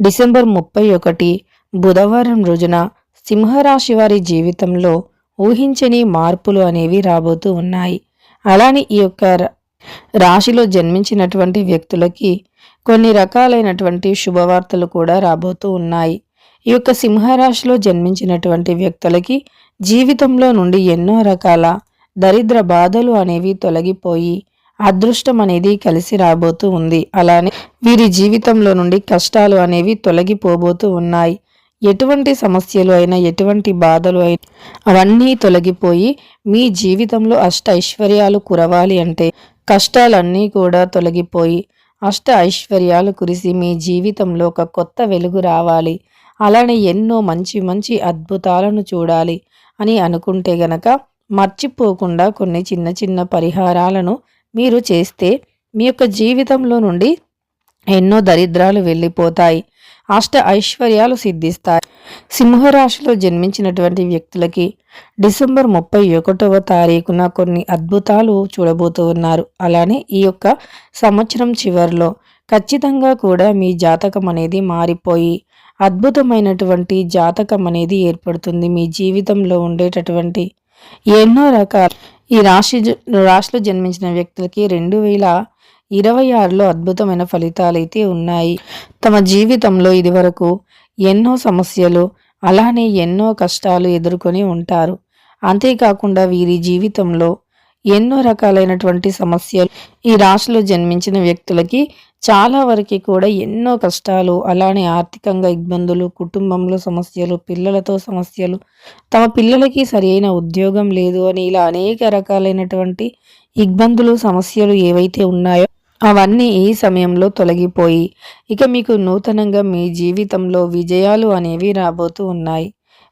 December ముప్పై ఒకటి బుధవారం రోజున సింహరాశి వారి జీవితంలో ఊహించని మార్పులు అనేవి రాబోతూ ఉన్నాయి. అలానే ఈ యొక్క రాశిలో జన్మించినటువంటి వ్యక్తులకి కొన్ని రకాలైనటువంటి శుభవార్తలు కూడా రాబోతూ ఉన్నాయి. ఈ యొక్క సింహరాశిలో జన్మించినటువంటి వ్యక్తులకి జీవితంలో నుండి ఎన్నో రకాల దరిద్ర బాధలు అనేవి తొలగిపోయి అదృష్టం అనేది కలిసి రాబోతూ ఉంది. అలానే వీరి జీవితంలో నుండి కష్టాలు అనేవి తొలగిపోబోతూ ఉన్నాయి. ఎటువంటి సమస్యలు అయినా ఎటువంటి బాధలు అయినా అవన్నీ తొలగిపోయి మీ జీవితంలో అష్ట ఐశ్వర్యాలు కురవాలి అంటే కష్టాలన్నీ కూడా తొలగిపోయి అష్ట ఐశ్వర్యాలు కురిసి మీ జీవితంలో ఒక కొత్త వెలుగు రావాలి. అలానే ఎన్నో మంచి మంచి అద్భుతాలను చూడాలి అని అనుకుంటే గనక మర్చిపోకుండా కొన్ని చిన్న చిన్న పరిహారాలను మీరు చేస్తే మీ యొక్క జీవితంలో నుండి ఎన్నో దరిద్రాలు వెళ్ళిపోతాయి. అష్ట ఐశ్వర్యాలు సిద్ధిస్తాయి. సింహరాశిలో జన్మించినటువంటి వ్యక్తులకి డిసెంబర్ ముప్పై ఒకటవ తారీఖున కొన్ని అద్భుతాలు చూడబోతూ ఉన్నారు. అలానే ఈ యొక్క సంవత్సరం చివరిలో ఖచ్చితంగా కూడా మీ జాతకం అనేది మారిపోయి అద్భుతమైనటువంటి జాతకం అనేది ఏర్పడుతుంది. మీ జీవితంలో ఉండేటటువంటి ఎన్నో రకాల ఈ రాశి జ- రాశిలో జన్మించిన వ్యక్తులకి రెండు వేల ఇరవై ఆరులో అద్భుతమైన ఫలితాలైతే ఉన్నాయి. తమ జీవితంలో ఇదివరకు ఎన్నో సమస్యలు అలానే ఎన్నో కష్టాలు ఎదుర్కొని ఉంటారు. అంతేకాకుండా వీరి జీవితంలో ఎన్నో రకాలైనటువంటి సమస్యలు ఈ రాశిలో జన్మించిన వ్యక్తులకి చాలా వరకు కూడా ఎన్నో కష్టాలు అలానే ఆర్థికంగా ఇబ్బందులు కుటుంబంలో సమస్యలు పిల్లలతో సమస్యలు. తమ పిల్లలకి సరైన ఉద్యోగం లేదు అని ఇలా అనేక రకాలైనటువంటి ఇబ్బందులు సమస్యలు ఏవైతే ఉన్నాయో అవన్నీ ఈ సమయంలో తొలగిపోయి ఇక మీకు నూతనంగా మీ జీవితంలో విజయాలు అనేవి రాబోతూ ఉన్నాయి.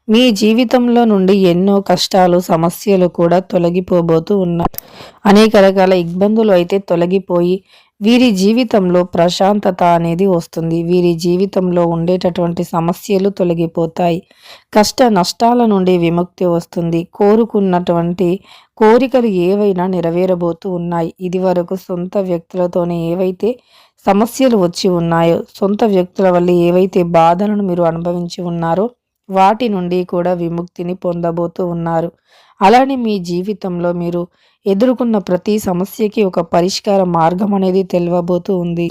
మీ జీవితంలో నుండి ఎన్నో కష్టాలు సమస్యలు కూడా తొలగిపోబోతూ ఉన్నాయి అనేక రకాల ఇబ్బందులు అయితే తొలగిపోయి వీరి జీవితంలో ప్రశాంతత అనేది వస్తుంది. వీరి జీవితంలో ఉండేటటువంటి సమస్యలు తొలగిపోతాయి. కష్ట నష్టాల నుండి విముక్తి వస్తుంది. కోరుకున్నటువంటి కోరికలు ఏవైనా నెరవేరబోతూ ఉన్నాయి. ఇది వరకు సొంత వ్యక్తులతోనే ఏవైతే సమస్యలు వచ్చి ఉన్నాయో సొంత వ్యక్తుల వల్ల ఏవైతే బాధలను మీరు అనుభవించి ఉన్నారో వాటి నుండి కూడా విముక్తిని పొందబోతూ ఉన్నారు. అలానే మీ జీవితంలో మీరు ఎదుర్కొన్న ప్రతి సమస్యకి ఒక పరిష్కార మార్గం అనేది తెలియబోతూ ఉంది.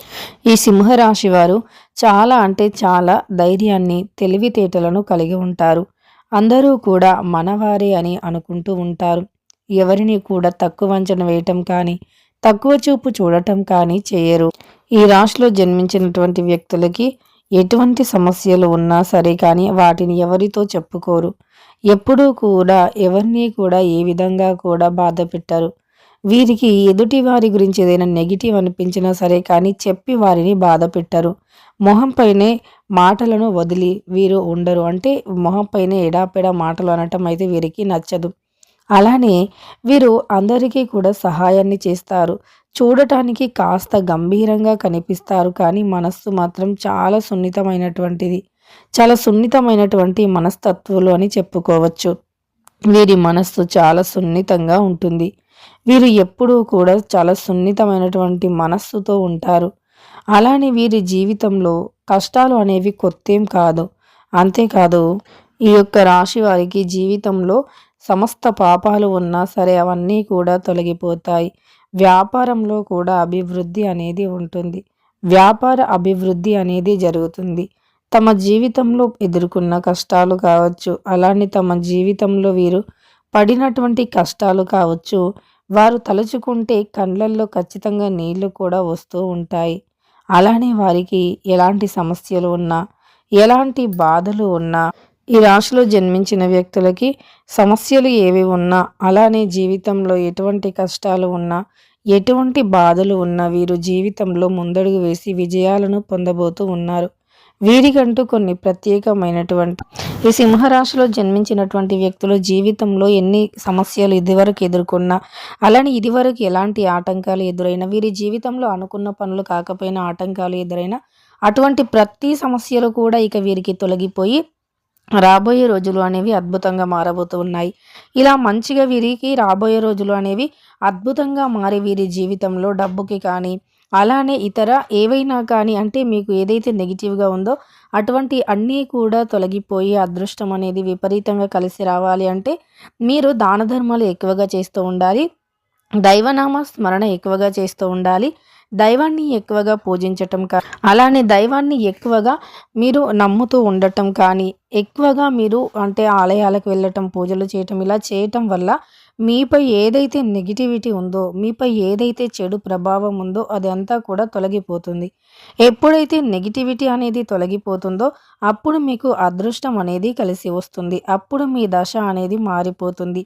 ఈ సింహరాశి వారు చాలా అంటే చాలా ధైర్యాన్ని తెలివితేటలను కలిగి ఉంటారు. అందరూ కూడా మనవారే అని అనుకుంటూ ఉంటారు. ఎవరిని కూడా తక్కువ అంచనా వేయటం కానీ తక్కువ చూపు చూడటం కానీ చేయరు. ఈ రాశిలో జన్మించినటువంటి వ్యక్తులకి ఎటువంటి సమస్యలు ఉన్నా సరే కానీ వాటిని ఎవరితో చెప్పుకోరు. ఎప్పుడూ కూడా ఎవరిని కూడా ఏ విధంగా కూడా బాధ పెట్టరు. వీరికి ఎదుటి వారి గురించి ఏదైనా నెగిటివ్ అనిపించినా సరే కానీ చెప్పి వారిని బాధ పెట్టరు. మొహంపైనే మాటలను వదిలి వీరు ఉండరు. అంటే మొహంపైనే ఎడాపెడా మాటలు అనటం అయితే వీరికి నచ్చదు. అలానే వీరు అందరికీ కూడా సహాయాన్ని చేస్తారు. చూడటానికి కాస్త గంభీరంగా కనిపిస్తారు కానీ మనస్సు మాత్రం చాలా సున్నితమైనటువంటిది. చాలా సున్నితమైనటువంటి మనస్తత్వులు అని చెప్పుకోవచ్చు. వీరి మనస్సు చాలా సున్నితంగా ఉంటుంది. వీరు ఎప్పుడూ కూడా చాలా సున్నితమైనటువంటి మనస్సుతో ఉంటారు. అలానే వీరి జీవితంలో కష్టాలు అనేవి కొత్తేం కాదు. అంతేకాదు ఈ యొక్క రాశి వారికి జీవితంలో సమస్త పాపాలు ఉన్నా సరే అవన్నీ కూడా తొలగిపోతాయి. వ్యాపారంలో కూడా అభివృద్ధి అనేది ఉంటుంది. వ్యాపార అభివృద్ధి అనేది జరుగుతుంది. తమ జీవితంలో ఎదుర్కొన్న కష్టాలు కావచ్చు అలానే తమ జీవితంలో వీరు పడినటువంటి కష్టాలు కావచ్చు వారు తలుచుకుంటే కండ్లల్లో ఖచ్చితంగా నీళ్ళు కూడా వస్తూ ఉంటాయి. అలానే వారికి ఎలాంటి సమస్యలు ఉన్నా ఎలాంటి బాధలు ఉన్నా ఈ రాశిలో జన్మించిన వ్యక్తులకి సమస్యలు ఏవి ఉన్నా అలానే జీవితంలో ఎటువంటి కష్టాలు ఉన్నా ఎటువంటి బాధలు ఉన్నా వీరు జీవితంలో ముందడుగు వేసి విజయాలను పొందబోతూ ఉన్నారు. వీరికంటూ కొన్ని ప్రత్యేకమైనటువంటి ఈ సింహరాశిలో జన్మించినటువంటి వ్యక్తులు జీవితంలో ఎన్ని సమస్యలు ఇదివరకు ఎదుర్కొన్నా అలానే ఇదివరకు ఎలాంటి ఆటంకాలు ఎదురైనా వీరి జీవితంలో అనుకున్న పనులు కాకపోయినా ఆటంకాలు ఎదురైనా అటువంటి ప్రతి సమస్యలు కూడా ఇక వీరికి తొలగిపోయి రాబోయే రోజులు అనేవి అద్భుతంగా మారబోతూ ఉన్నాయి. ఇలా మంచిగా వీరికి రాబోయే రోజులు అనేవి అద్భుతంగా మారి వీరి జీవితంలో డబ్బుకి కానీ అలానే ఇతర ఏవైనా కానీ అంటే మీకు ఏదైతే నెగిటివ్గా ఉందో అటువంటి అన్నీ కూడా తొలగిపోయి అదృష్టం అనేది విపరీతంగా కలిసి రావాలి అంటే మీరు దాన ధర్మాలు ఎక్కువగా చేస్తూ ఉండాలి. దైవనామ స్మరణ ఎక్కువగా చేస్తూ ఉండాలి. దైవాన్ని ఎక్కువగా పూజించటం కానీ అలానే దైవాన్ని ఎక్కువగా మీరు నమ్ముతూ ఉండటం కానీ ఎక్కువగా మీరు అంటే ఆలయాలకు వెళ్ళటం పూజలు చేయటం ఇలా చేయటం వల్ల మీపై ఏదైతే నెగిటివిటీ ఉందో మీపై ఏదైతే చెడు ప్రభావం ఉందో అది అంతా కూడా తొలగిపోతుంది. ఎప్పుడైతే నెగిటివిటీ అనేది తొలగిపోతుందో అప్పుడు మీకు అదృష్టం అనేది కలిసి వస్తుంది. అప్పుడు మీ దశ అనేది మారిపోతుంది.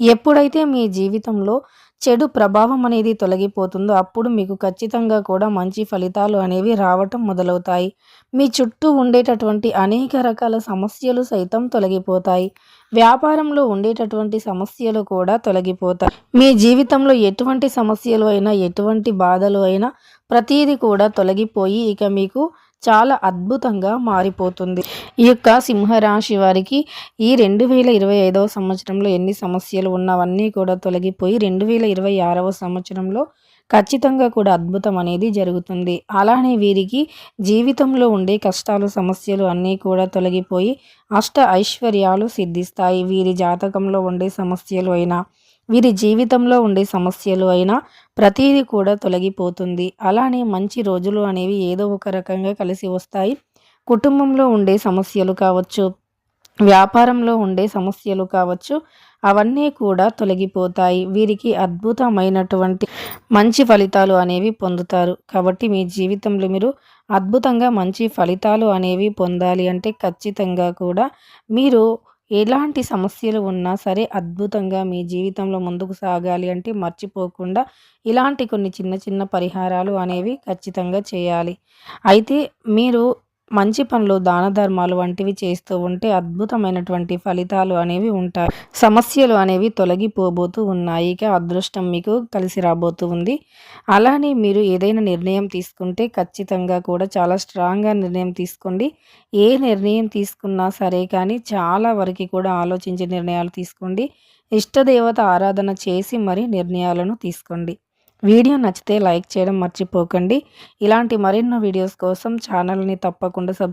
ఎప్పుడైతే మీ జీవితంలో చెడు ప్రభావం అనేది తొలగిపోతుందో అప్పుడు మీకు ఖచ్చితంగా కూడా మంచి ఫలితాలు అనేవి రావటం మొదలవుతాయి. మీ చుట్టూ ఉండేటటువంటి అనేక రకాల సమస్యలు సైతం తొలగిపోతాయి. వ్యాపారంలో ఉండేటటువంటి సమస్యలు కూడా తొలగిపోతాయి. మీ జీవితంలో ఎటువంటి సమస్యలు అయినా ఎటువంటి బాధలు అయినా ప్రతీది కూడా తొలగిపోయి ఇక మీకు చాలా అద్భుతంగా మారిపోతుంది. ఈ యొక్క సింహరాశి వారికి ఈ రెండు వేల ఇరవై ఐదవ సంవత్సరంలో ఎన్ని సమస్యలు ఉన్నవన్నీ కూడా తొలగిపోయి రెండు వేల ఇరవై ఆరవ సంవత్సరంలో ఖచ్చితంగా కూడా అద్భుతం అనేది జరుగుతుంది. అలానే వీరికి జీవితంలో ఉండే కష్టాలు సమస్యలు అన్నీ కూడా తొలగిపోయి అష్ట ఐశ్వర్యాలు సిద్ధిస్తాయి. వీరి జాతకంలో ఉండే సమస్యలు అయినా వీరి జీవితంలో ఉండే సమస్యలు అయినా ప్రతీది కూడా తొలగిపోతుంది. అలానే మంచి రోజులు అనేవి ఏదో ఒక రకంగా కలిసి వస్తాయి. కుటుంబంలో ఉండే సమస్యలు కావచ్చు వ్యాపారంలో ఉండే సమస్యలు కావచ్చు అవన్నీ కూడా తొలగిపోతాయి. వీరికి అద్భుతమైనటువంటి మంచి ఫలితాలు అనేవి పొందుతారు. కాబట్టి మీ జీవితంలో మీరు అద్భుతంగా మంచి ఫలితాలు అనేవి పొందాలి అంటే ఖచ్చితంగా కూడా మీరు ఎలాంటి సమస్యలు ఉన్నా సరే అద్భుతంగా మీ జీవితంలో ముందుకు సాగాలి అంటే మర్చిపోకుండా ఇలాంటి కొన్ని చిన్న చిన్న పరిహారాలు అనేవి ఖచ్చితంగా చేయాలి. అయితే మీరు మంచి పనులు దాన ధర్మాలు వంటివి చేస్తూ ఉంటే అద్భుతమైనటువంటి ఫలితాలు అనేవి ఉంటాయి. సమస్యలు అనేవి తొలగిపోబోతూ ఉన్నాయి. ఇక అదృష్టం మీకు కలిసి రాబోతూ ఉంది. అలానే మీరు ఏదైనా నిర్ణయం తీసుకుంటే ఖచ్చితంగా కూడా చాలా స్ట్రాంగ్గా నిర్ణయం తీసుకోండి. ఏ నిర్ణయం తీసుకున్నా సరే కానీ చాలా వరకు కూడా ఆలోచించే నిర్ణయాలు తీసుకోండి. ఇష్టదేవత ఆరాధన చేసి మరి నిర్ణయాలను తీసుకోండి. వీడియో నచ్చితే లైక్ చేయడం మర్చిపోకండి. ఇలాంటి మరెన్నో వీడియోస్ కోసం ఛానల్ని తప్పకుండా సబ్